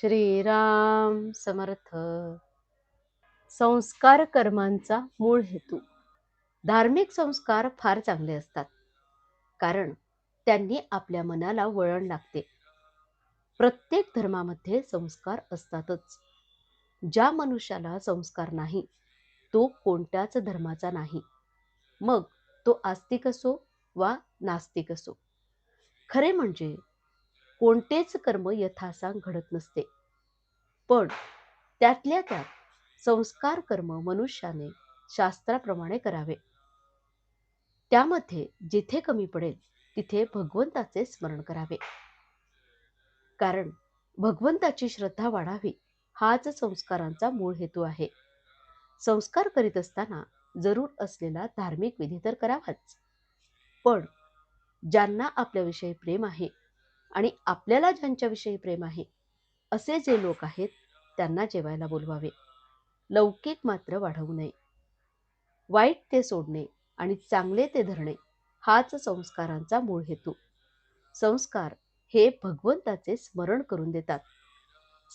श्रीराम समर्थ. संस्कार कर्मांचा मूळ हेतू. धार्मिक संस्कार फार चांगले असतात. कारण त्यांनी आपल्या मनाला वळण लागते. प्रत्येक धर्मामध्ये संस्कार असतातच. ज्या मनुष्याला संस्कार नाही तो कोणत्याच धर्माचा नाही. मग तो आस्तिक असो वा नास्तिक असो. खरे म्हणजे कोणतेच कर्म यथासांग घडत नसते. पण त्यातल्या त्यात संस्कार कर्म मनुष्याने शास्त्राप्रमाणे करावे. त्यामध्ये जिथे कमी पडेल तिथे भगवंताचे स्मरण करावे. कारण भगवंताची श्रद्धा वाढावी हाच संस्कारांचा मूळ हेतू आहे. संस्कार करीत असताना जरूर असलेला धार्मिक विधी तर करावाच. पण ज्यांना आपल्याविषयी प्रेम आहे आणि आपल्याला ज्यांच्याविषयी प्रेम आहे असे जे लोक आहेत त्यांना जेवायला बोलवावे. लौकिक मात्र वाढवू नये. वाईट ते सोडणे आणि चांगले ते धरणे हाच संस्कारांचा मूळ हेतू. संस्कार हे भगवंताचे स्मरण करून देतात.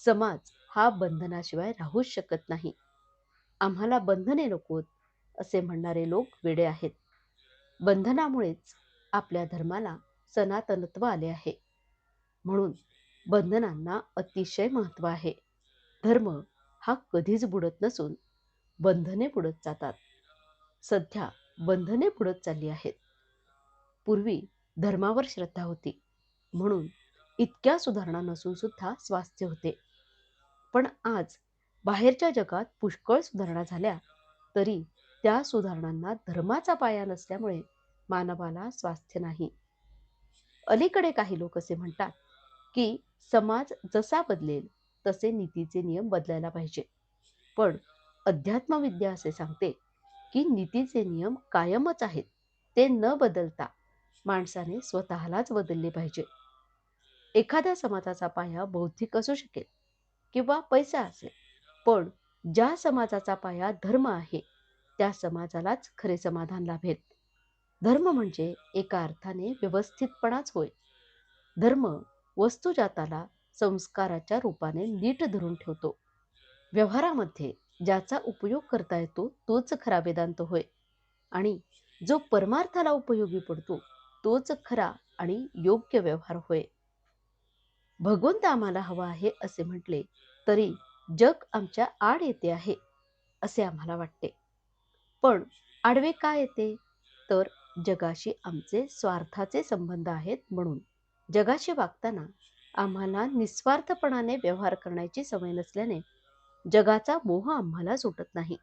समाज हा बंधनाशिवाय राहूच शकत नाही. आम्हाला बंधने नकोत असे म्हणणारे लोक वेडे आहेत. बंधनामुळेच आपल्या धर्माला सनातनत्व आले आहे. म्हणून बंधनांना अतिशय महत्त्व आहे. धर्म हा कधीच बुडत नसून बंधने बुडत जातात. सध्या बंधने बुडत चालली आहेत. पूर्वी धर्मावर श्रद्धा होती. म्हणून इतक्या सुधारणा नसून सुद्धा स्वास्थ्य होते. पण आज बाहेरच्या जगात पुष्कळ सुधारणा झाल्या तरी त्या सुधारणांना धर्माचा पाया नसल्यामुळे मानवाला स्वास्थ्य नाही. अलीकडे काही लोक असे म्हणतात की समाज जसा बदलेल तसे नीतीचे नियम बदलायला पाहिजे. पण अध्यात्मविद्या असे सांगते की नीतीचे नियम कायमच आहेत ते न बदलता माणसाने स्वतःलाच बदलले पाहिजे. एखाद्या समाजाचा पाया बौद्धिक असू शकेल किंवा पैसा असेल पण ज्या समाजाचा पाया धर्म आहे त्या समाजालाच खरे समाधान लाभेल. धर्म म्हणजे एका अर्थाने व्यवस्थितपणाच होय. धर्म वस्तुजाताला संस्काराच्या रूपाने नीट धरून ठेवतो. व्यवहारामध्ये ज्याचा उपयोग करता येतो तोच खरा वेदांत होय. आणि जो परमार्थाला उपयोगी पडतो तोच खरा आणि योग्य व्यवहार होय. भगवंत आम्हाला हवा आहे असे म्हटले तरी जग आमच्या आड येते आहे असे आम्हाला वाटते. पण आडवे काय येते? तर जगाशी आमचे स्वार्थाचे संबंध आहेत म्हणून. जगाशी वागताना आम्हाला निस्वार्थपणाने व्यवहार करण्याची सवय नसल्याने जगाचा मोह आम्हाला सुटत नाही.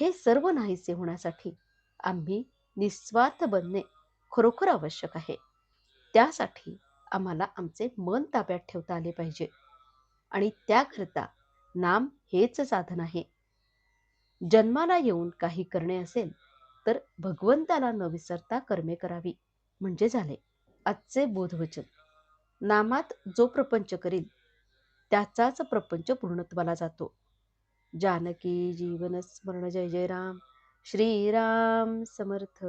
हे सर्व नाहीसे होण्यासाठी आम्ही निस्वार्थ बनणे खरोखर आवश्यक आहे. त्यासाठी आम्हाला आमचे मन ताब्यात ठेवता आले पाहिजे. आणि त्याकरता नाम हेच साधन आहे. जन्माला येऊन काही करणे असेल तर भगवंताला न विसरता कर्मे करावी म्हणजे झाले. आजचे बोधवचन. नामात जो प्रपंच करील त्याचाच प्रपंच पूर्णत्वाला जातो. जानकी जीवन स्मरण जय जय राम. श्रीराम समर्थ.